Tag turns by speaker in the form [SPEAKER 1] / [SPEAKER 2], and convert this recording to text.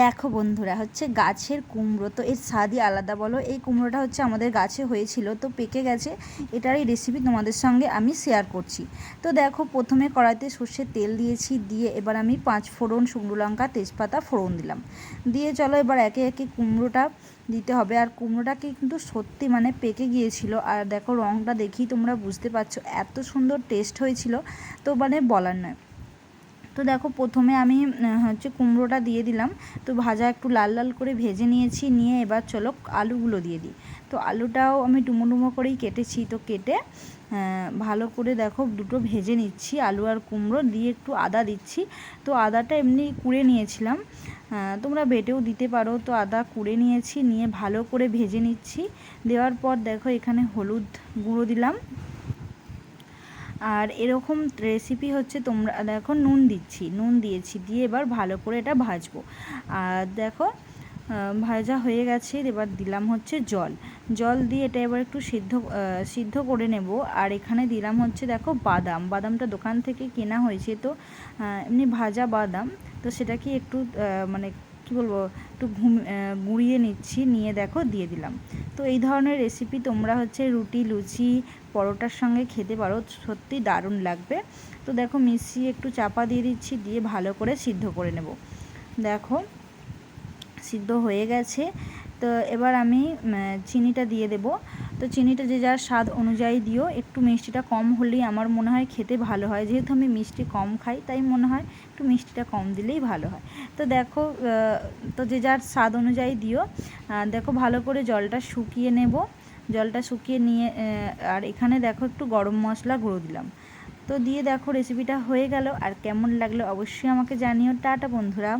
[SPEAKER 1] দেখো বন্ধুরা, হচ্ছে গাছের কুমড়ো। তো এর স্বাদই আলাদা বলো। এই কুমড়োটা হচ্ছে আমাদের গাছে হয়েছিল, তো পেকে গেছে। এটারই রেসিপি তোমাদের সঙ্গে আমি শেয়ার করছি। তো দেখো, প্রথমে কড়াইতে সর্ষের তেল দিয়েছি, দিয়ে এবার আমি পাঁচ ফোড়ন শুকনো লঙ্কা, তেজপাতা ফোড়ন দিলাম। দিয়ে চলো এবার একে একে কুমড়োটা দিতে হবে। আর কুমড়োটাকে কিন্তু সত্যি মানে পেকে গিয়েছিল। আর দেখো রঙটা দেখেই তোমরা বুঝতে পারছ, এত সুন্দর টেস্ট হয়েছিল। তো মানে বলার নয়। তো দেখো প্রথমে আমি হচ্ছে কুমড়োটা দিয়ে দিলাম। তো ভাজা একটু লাল লাল করে ভেজে নিয়েছি, নিয়ে এবার চলো আলুগুলো দিয়ে দিই। তো আলুটাও আমি ডুমো ডুমো করেই কেটেছি। তো কেটে ভালো করে দেখো দুটো ভেজে নিচ্ছি, আলু আর কুমড়ো। দিয়ে একটু আদা দিচ্ছি। তো আদাটা এমনি কুড়ে নিয়েছিলাম। তোমরা বেটেও দিতে পারো। তো আদা কুড়ে নিয়েছি, নিয়ে ভালো করে ভেজে নিচ্ছি। দেওয়ার পর দেখো এখানে হলুদ গুঁড়ো দিলাম। আর এরকম রেসিপি হচ্ছে তোমরা, দেখো নুন দিচ্ছি, নুন দিয়েছি, দিয়ে এবার ভালো করে এটা ভাজবো। আর দেখো ভাজা হয়ে গেছে, এবার দিলাম হচ্ছে জল। জল দিয়ে এটা এবার একটু সিদ্ধ সিদ্ধ করে নেব। আর এখানে দিলাম হচ্ছে, দেখো বাদাম। বাদামটা দোকান থেকে কেনা হয়েছে তো এমনি ভাজা বাদাম। তো সেটাকে একটু মানে কি বলব, একটু ঘুম গুঁড়িয়ে নিচ্ছি, নিয়ে দেখো, দিয়ে দিলাম। তো এই ধরনের রেসিপি তোমরা হচ্ছে রুটি, লুচি, পরোটার সঙ্গে খেতে পারো, সত্যি দারুণ লাগবে। তো দেখো মিশিয়ে একটু চাপা দিয়ে দিচ্ছি, দিয়ে ভালো করে সিদ্ধ করে নেব। দেখো, সিদ্ধ হয়ে গেছে। তো এবার আমি চিনিটা দিয়ে দেব। তো চিনিটা যে যার স্বাদ অনুযায়ী দিও। একটু মিষ্টিটা কম হলেই আমার মনে হয় খেতে ভালো হয়। যেহেতু আমি মিষ্টি কম খাই, তাই মনে হয় একটু মিষ্টিটা কম দিলেই ভালো হয়। তো দেখো তো যে যার স্বাদ অনুযায়ী দিও। দেখো ভালো করে জলটা শুকিয়ে নেব। জলটা শুকিয়ে নিয়ে আর এখানে দেখো একটু গরম মশলা গুঁড়ো দিলাম। তো দিয়ে দেখো রেসিপিটা হয়ে গেল। আর কেমন লাগল অবশ্যই আমাকে জানিও। টাটা বন্ধুরা।